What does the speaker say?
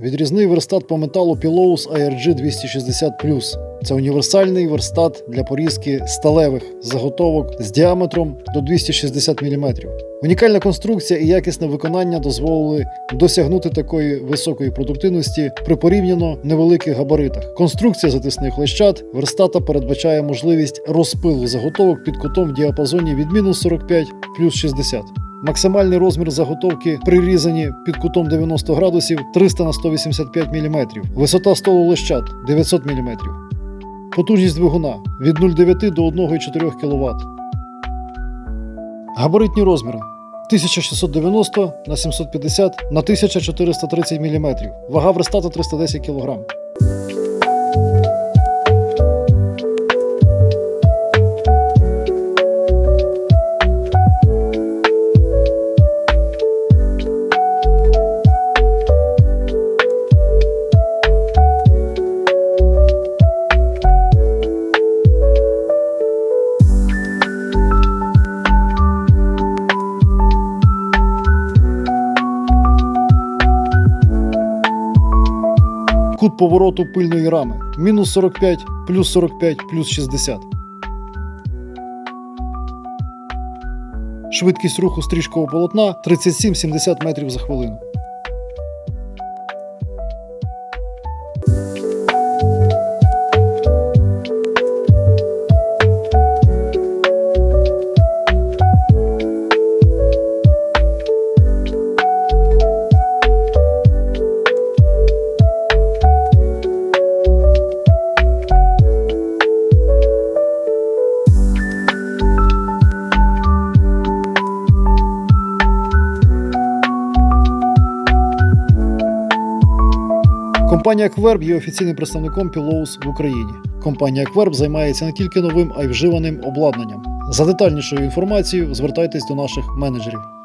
Відрізний верстат по металу Pilows ARG 260 Це універсальний верстат для порізки сталевих заготовок з діаметром до 260 мм. Унікальна конструкція і якісне виконання дозволили досягнути такої високої продуктивності при порівняно невеликих габаритах. Конструкція затисних лещат верстата передбачає можливість розпилу заготовок під кутом в діапазоні від мінус 45 плюс 60. Максимальний розмір заготовки прирізані під кутом 90 градусів 300 на 185 мм. Висота столу лещат 900 мм. Потужність двигуна від 0,9 до 1,4 кВт. Габаритні розміри 1690 на 750 на 1430 мм. Вага верстата 310 кг. Кут повороту пильної рами мінус 45, плюс 45, плюс 60. Швидкість руху стрічкового полотна 37-70 метрів за хвилину. Компанія Кверб є офіційним представником Pillows в Україні. Компанія Кверб займається не тільки новим, а й вживаним обладнанням. За детальнішою інформацією звертайтесь до наших менеджерів.